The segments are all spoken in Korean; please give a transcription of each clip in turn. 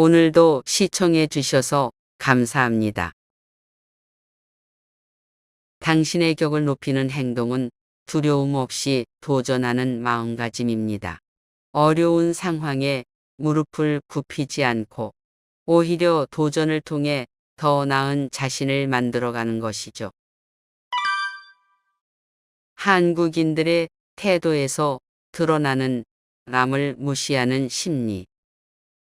오늘도 시청해 주셔서 감사합니다. 당신의 격을 높이는 행동은 두려움 없이 도전하는 마음가짐입니다. 어려운 상황에 무릎을 굽히지 않고 오히려 도전을 통해 더 나은 자신을 만들어가는 것이죠. 한국인들의 태도에서 드러나는 남을 무시하는 심리.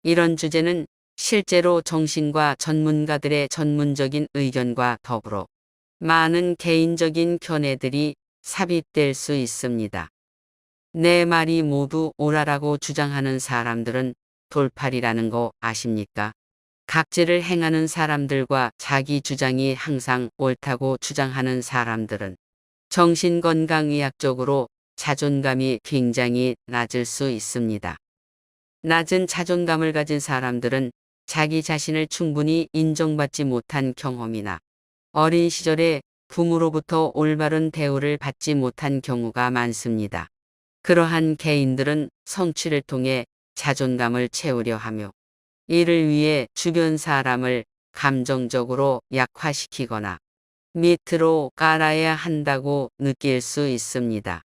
이런 주제는 실제로 정신과 전문가들의 전문적인 의견과 더불어 많은 개인적인 견해들이 삽입될 수 있습니다. 내 말이 모두 옳아라고 주장하는 사람들은 돌팔이라는 거 아십니까? 각질을 행하는 사람들과 자기 주장이 항상 옳다고 주장하는 사람들은 정신건강의학적으로 자존감이 굉장히 낮을 수 있습니다. 낮은 자존감을 가진 사람들은 자기 자신을 충분히 인정받지 못한 경험이나 어린 시절에 부모로부터 올바른 대우를 받지 못한 경우가 많습니다. 그러한 개인들은 성취를 통해 자존감을 채우려 하며 이를 위해 주변 사람을 감정적으로 약화시키거나 밑으로 깔아야 한다고 느낄 수 있습니다.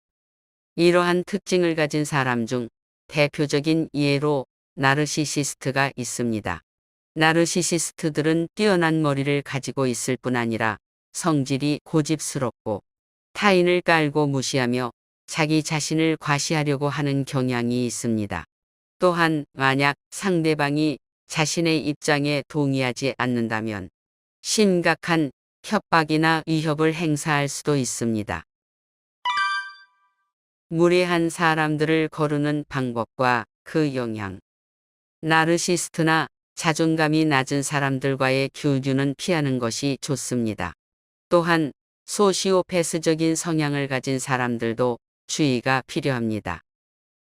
이러한 특징을 가진 사람 중 대표적인 예로 나르시시스트가 있습니다. 나르시시스트들은 뛰어난 머리를 가지고 있을 뿐 아니라 성질이 고집스럽고 타인을 깔고 무시하며 자기 자신을 과시하려고 하는 경향이 있습니다. 또한 만약 상대방이 자신의 입장에 동의하지 않는다면 심각한 협박이나 위협을 행사할 수도 있습니다. 무례한 사람들을 거르는 방법과 그 영향. 나르시스트나 자존감이 낮은 사람들과의 교류는 피하는 것이 좋습니다. 또한 소시오패스적인 성향을 가진 사람들도 주의가 필요합니다.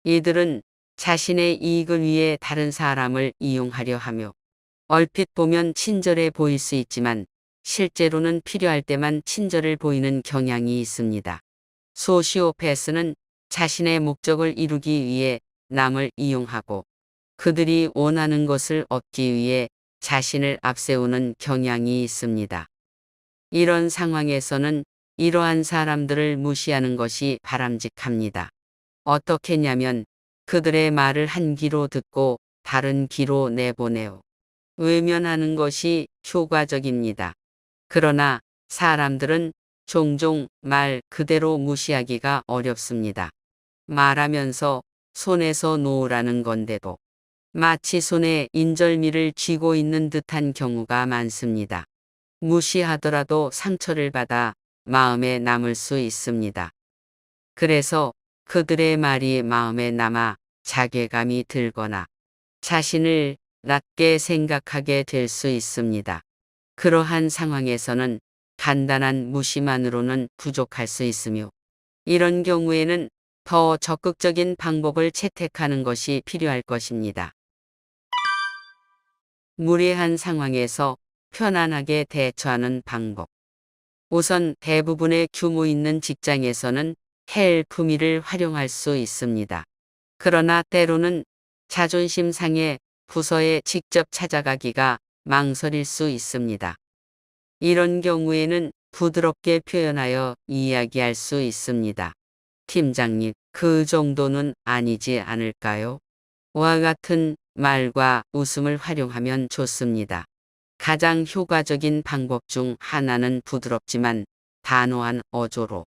이들은 자신의 이익을 위해 다른 사람을 이용하려 하며 얼핏 보면 친절해 보일 수 있지만 실제로는 필요할 때만 친절을 보이는 경향이 있습니다. 소시오패스는 자신의 목적을 이루기 위해 남을 이용하고 그들이 원하는 것을 얻기 위해 자신을 앞세우는 경향이 있습니다. 이런 상황에서는 이러한 사람들을 무시하는 것이 바람직합니다. 어떻겠냐면 그들의 말을 한 귀로 듣고 다른 귀로 내보내요. 외면하는 것이 효과적입니다. 그러나 사람들은 종종 말 그대로 무시하기가 어렵습니다. 말하면서 손에서 놓으라는 건데도 마치 손에 인절미를 쥐고 있는 듯한 경우가 많습니다. 무시하더라도 상처를 받아 마음에 남을 수 있습니다. 그래서 그들의 말이 마음에 남아 자괴감이 들거나 자신을 낮게 생각하게 될 수 있습니다. 그러한 상황에서는 간단한 무시만으로는 부족할 수 있으며 이런 경우에는 더 적극적인 방법을 채택하는 것이 필요할 것입니다. 무례한 상황에서 편안하게 대처하는 방법. 우선 대부분의 규모 있는 직장에서는 헬 품위를 활용할 수 있습니다. 그러나 때로는 자존심 상해 부서에 직접 찾아가기가 망설일 수 있습니다. 이런 경우에는 부드럽게 표현하여 이야기할 수 있습니다. 팀장님, 그 정도는 아니지 않을까요? 와 같은 말과 웃음을 활용하면 좋습니다. 가장 효과적인 방법 중 하나는 부드럽지만 단호한 어조로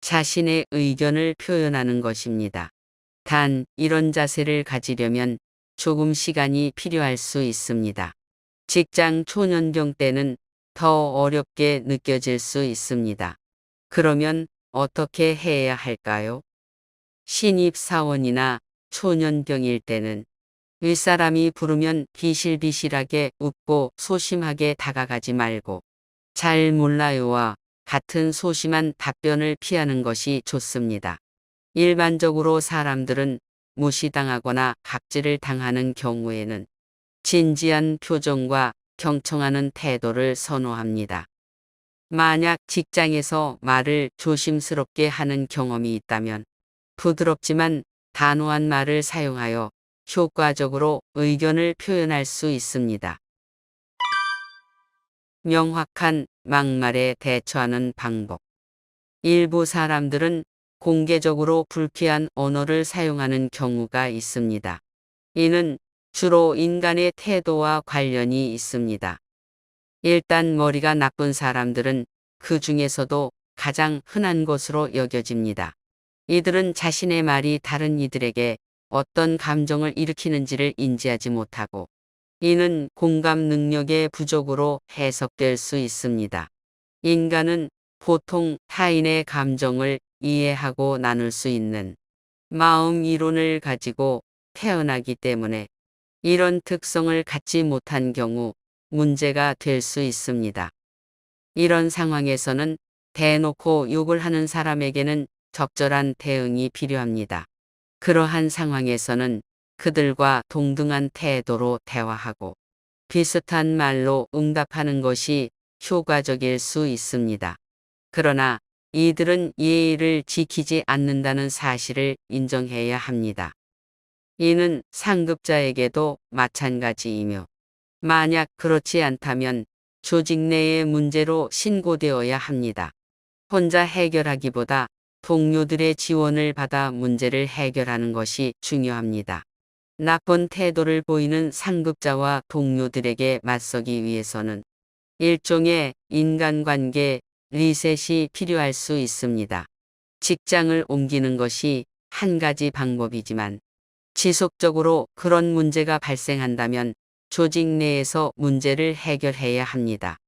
자신의 의견을 표현하는 것입니다. 단 이런 자세를 가지려면 조금 시간이 필요할 수 있습니다. 직장 초년경 때는 더 어렵게 느껴질 수 있습니다. 그러면 어떻게 해야 할까요? 신입사원이나 초년경일 때는 윗사람이 부르면 비실비실하게 웃고 소심하게 다가가지 말고 잘 몰라요와 같은 소심한 답변을 피하는 것이 좋습니다. 일반적으로 사람들은 무시당하거나 각질을 당하는 경우에는 진지한 표정과 경청하는 태도를 선호합니다. 만약 직장에서 말을 조심스럽게 하는 경험이 있다면 부드럽지만 단호한 말을 사용하여 효과적으로 의견을 표현할 수 있습니다. 명확한 막말에 대처하는 방법. 일부 사람들은 공개적으로 불쾌한 언어를 사용하는 경우가 있습니다. 이는 주로 인간의 태도와 관련이 있습니다. 일단 머리가 나쁜 사람들은 그 중에서도 가장 흔한 것으로 여겨집니다. 이들은 자신의 말이 다른 이들에게 어떤 감정을 일으키는지를 인지하지 못하고 이는 공감 능력의 부족으로 해석될 수 있습니다. 인간은 보통 타인의 감정을 이해하고 나눌 수 있는 마음 이론을 가지고 태어나기 때문에 이런 특성을 갖지 못한 경우 문제가 될 수 있습니다. 이런 상황에서는 대놓고 욕을 하는 사람에게는 적절한 대응이 필요합니다. 그러한 상황에서는 그들과 동등한 태도로 대화하고 비슷한 말로 응답하는 것이 효과적일 수 있습니다. 그러나 이들은 예의를 지키지 않는다는 사실을 인정해야 합니다. 이는 상급자에게도 마찬가지이며 만약 그렇지 않다면 조직 내의 문제로 신고되어야 합니다. 혼자 해결하기보다 동료들의 지원을 받아 문제를 해결하는 것이 중요합니다. 나쁜 태도를 보이는 상급자와 동료들에게 맞서기 위해서는 일종의 인간관계 리셋이 필요할 수 있습니다. 직장을 옮기는 것이 한 가지 방법이지만 지속적으로 그런 문제가 발생한다면 조직 내에서 문제를 해결해야 합니다.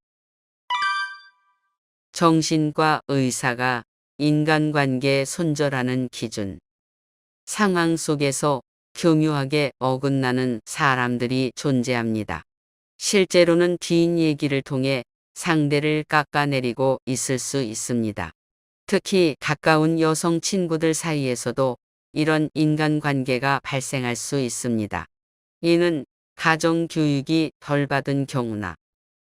정신과 의사가 인간관계 손절하는 기준. 상황 속에서 교묘하게 어긋나는 사람들이 존재합니다. 실제로는 긴 얘기를 통해 상대를 깎아내리고 있을 수 있습니다. 특히 가까운 여성 친구들 사이에서도 이런 인간관계가 발생할 수 있습니다. 이는 가정교육이 덜 받은 경우나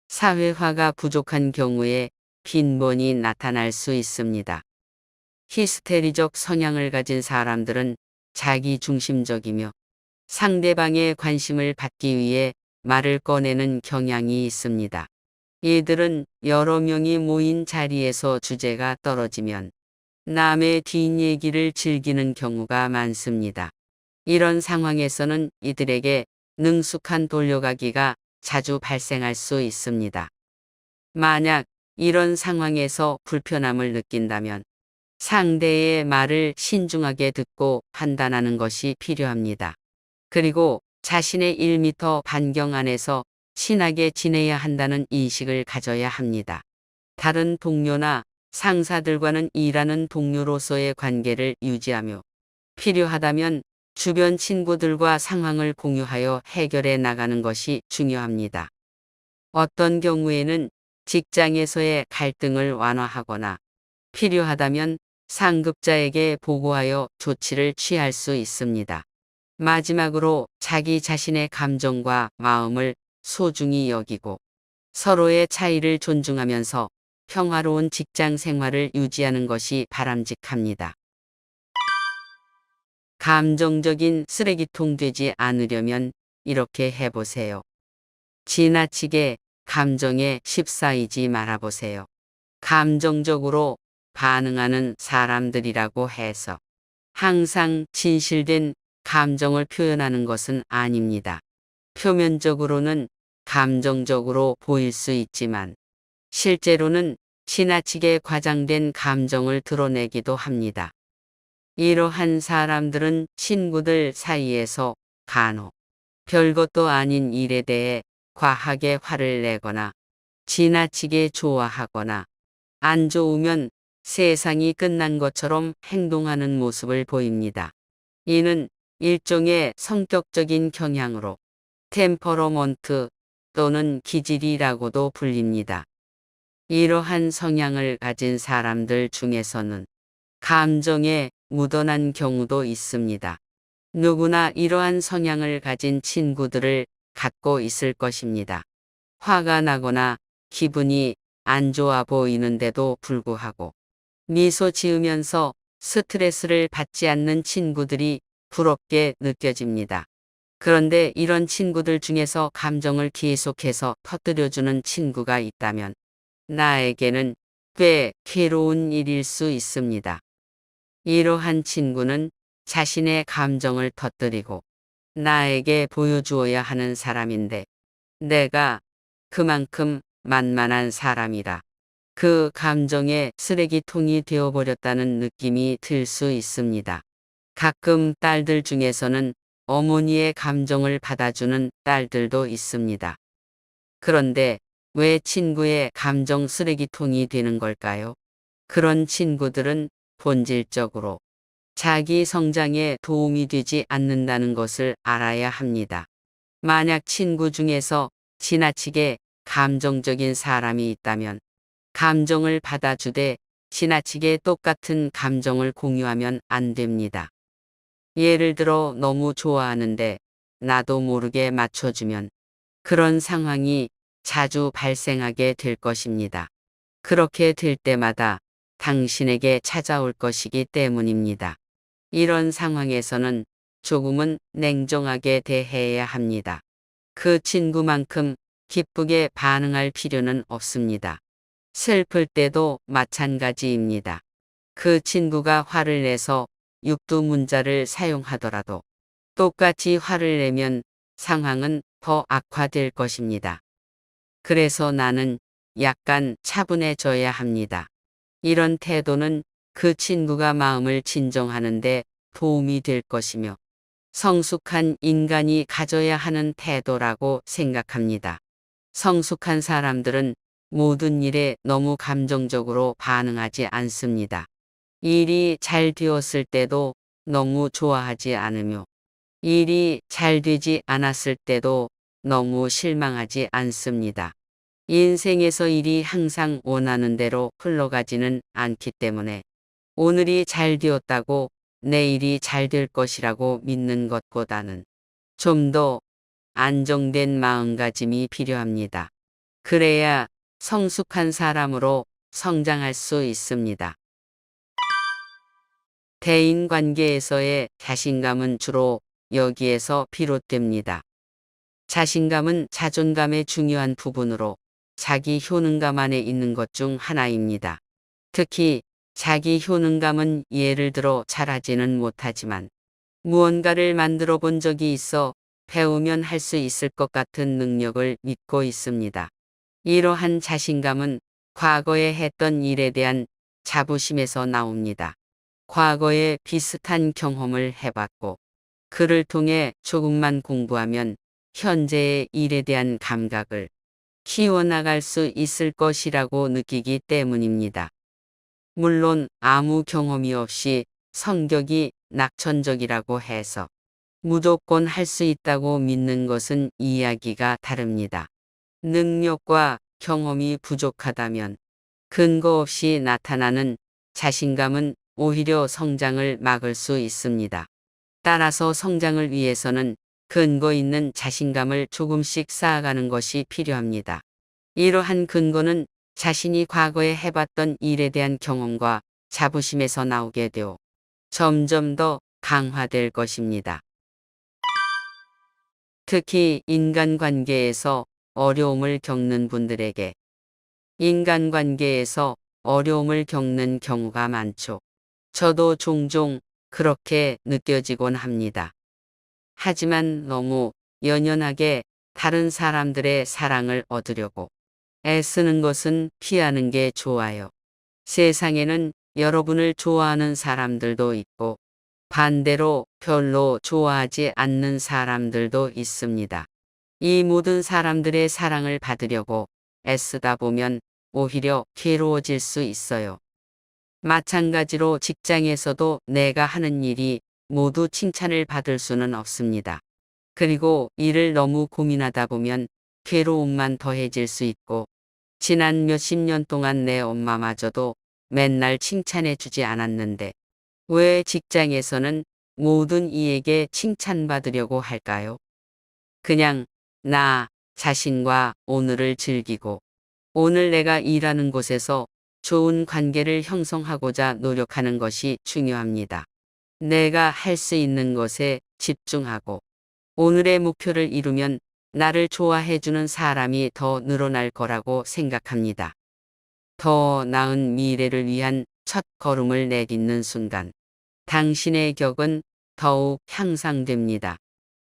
사회화가 부족한 경우에 빈번히 나타날 수 있습니다. 히스테리적 성향을 가진 사람들은 자기 중심적이며 상대방의 관심을 받기 위해 말을 꺼내는 경향이 있습니다. 이들은 여러 명이 모인 자리에서 주제가 떨어지면 남의 뒷얘기를 즐기는 경우가 많습니다. 이런 상황에서는 이들에게 능숙한 돌려가기가 자주 발생할 수 있습니다. 만약 이런 상황에서 불편함을 느낀다면 상대의 말을 신중하게 듣고 판단하는 것이 필요합니다. 그리고 자신의 1미터 반경 안에서 친하게 지내야 한다는 인식을 가져야 합니다. 다른 동료나 상사들과는 일하는 동료로서의 관계를 유지하며 필요하다면 주변 친구들과 상황을 공유하여 해결해 나가는 것이 중요합니다. 어떤 경우에는 직장에서의 갈등을 완화하거나 필요하다면 상급자에게 보고하여 조치를 취할 수 있습니다. 마지막으로 자기 자신의 감정과 마음을 소중히 여기고 서로의 차이를 존중하면서 평화로운 직장 생활을 유지하는 것이 바람직합니다. 감정적인 쓰레기통 되지 않으려면 이렇게 해보세요. 지나치게 감정에 휩싸이지 말아보세요. 감정적으로 반응하는 사람들이라고 해서 항상 진실된 감정을 표현하는 것은 아닙니다. 표면적으로는 감정적으로 보일 수 있지만 실제로는 지나치게 과장된 감정을 드러내기도 합니다. 이러한 사람들은 친구들 사이에서 간혹 별것도 아닌 일에 대해 과하게 화를 내거나 지나치게 좋아하거나 안 좋으면 세상이 끝난 것처럼 행동하는 모습을 보입니다. 이는 일종의 성격적인 경향으로 템퍼러먼트 또는 기질이라고도 불립니다. 이러한 성향을 가진 사람들 중에서는 감정에 묻어난 경우도 있습니다. 누구나 이러한 성향을 가진 친구들을 갖고 있을 것입니다. 화가 나거나 기분이 안 좋아 보이는데도 불구하고 미소 지으면서 스트레스를 받지 않는 친구들이 부럽게 느껴집니다. 그런데 이런 친구들 중에서 감정을 계속해서 터뜨려주는 친구가 있다면 나에게는 꽤 괴로운 일일 수 있습니다. 이러한 친구는 자신의 감정을 터뜨리고 나에게 보여주어야 하는 사람인데 내가 그만큼 만만한 사람이라 그 감정의 쓰레기통이 되어버렸다는 느낌이 들 수 있습니다. 가끔 딸들 중에서는 어머니의 감정을 받아주는 딸들도 있습니다. 그런데 왜 친구의 감정 쓰레기통이 되는 걸까요? 그런 친구들은 본질적으로 자기 성장에 도움이 되지 않는다는 것을 알아야 합니다. 만약 친구 중에서 지나치게 감정적인 사람이 있다면 감정을 받아주되 지나치게 똑같은 감정을 공유하면 안 됩니다. 예를 들어 너무 좋아하는데 나도 모르게 맞춰주면 그런 상황이 자주 발생하게 될 것입니다. 그렇게 될 때마다 당신에게 찾아올 것이기 때문입니다. 이런 상황에서는 조금은 냉정하게 대해야 합니다. 그 친구만큼 기쁘게 반응할 필요는 없습니다. 슬플 때도 마찬가지입니다. 그 친구가 화를 내서 육두문자를 사용하더라도 똑같이 화를 내면 상황은 더 악화될 것입니다. 그래서 나는 약간 차분해져야 합니다. 이런 태도는 그 친구가 마음을 진정하는데 도움이 될 것이며 성숙한 인간이 가져야 하는 태도라고 생각합니다. 성숙한 사람들은 모든 일에 너무 감정적으로 반응하지 않습니다. 일이 잘 되었을 때도 너무 좋아하지 않으며 일이 잘 되지 않았을 때도 너무 실망하지 않습니다. 인생에서 일이 항상 원하는 대로 흘러가지는 않기 때문에 오늘이 잘 되었다고 내일이 잘 될 것이라고 믿는 것보다는 좀 더 안정된 마음가짐이 필요합니다. 그래야 성숙한 사람으로 성장할 수 있습니다. 대인 관계에서의 자신감은 주로 여기에서 비롯됩니다. 자신감은 자존감의 중요한 부분으로 자기 효능감 안에 있는 것 중 하나입니다. 특히 자기 효능감은 예를 들어 잘하지는 못하지만 무언가를 만들어 본 적이 있어 배우면 할 수 있을 것 같은 능력을 믿고 있습니다. 이러한 자신감은 과거에 했던 일에 대한 자부심에서 나옵니다. 과거에 비슷한 경험을 해봤고 그를 통해 조금만 공부하면 현재의 일에 대한 감각을 키워나갈 수 있을 것이라고 느끼기 때문입니다. 물론 아무 경험이 없이 성격이 낙천적이라고 해서 무조건 할 수 있다고 믿는 것은 이야기가 다릅니다. 능력과 경험이 부족하다면 근거 없이 나타나는 자신감은 오히려 성장을 막을 수 있습니다. 따라서 성장을 위해서는 근거 있는 자신감을 조금씩 쌓아가는 것이 필요합니다. 이러한 근거는 자신이 과거에 해봤던 일에 대한 경험과 자부심에서 나오게 되어 점점 더 강화될 것입니다. 특히 인간관계에서 어려움을 겪는 분들에게 인간관계에서 어려움을 겪는 경우가 많죠. 저도 종종 그렇게 느껴지곤 합니다. 하지만 너무 연연하게 다른 사람들의 사랑을 얻으려고 애쓰는 것은 피하는 게 좋아요. 세상에는 여러분을 좋아하는 사람들도 있고 반대로 별로 좋아하지 않는 사람들도 있습니다. 이 모든 사람들의 사랑을 받으려고 애쓰다 보면 오히려 괴로워질 수 있어요. 마찬가지로 직장에서도 내가 하는 일이 모두 칭찬을 받을 수는 없습니다. 그리고 일을 너무 고민하다 보면 괴로움만 더해질 수 있고 지난 몇십 년 동안 내 엄마마저도 맨날 칭찬해 주지 않았는데 왜 직장에서는 모든 이에게 칭찬받으려고 할까요? 그냥 나 자신과 오늘을 즐기고 오늘 내가 일하는 곳에서 좋은 관계를 형성하고자 노력하는 것이 중요합니다. 내가 할 수 있는 것에 집중하고 오늘의 목표를 이루면 나를 좋아해주는 사람이 더 늘어날 거라고 생각합니다. 더 나은 미래를 위한 첫 걸음을 내딛는 순간, 당신의 격은 더욱 향상됩니다.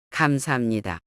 감사합니다.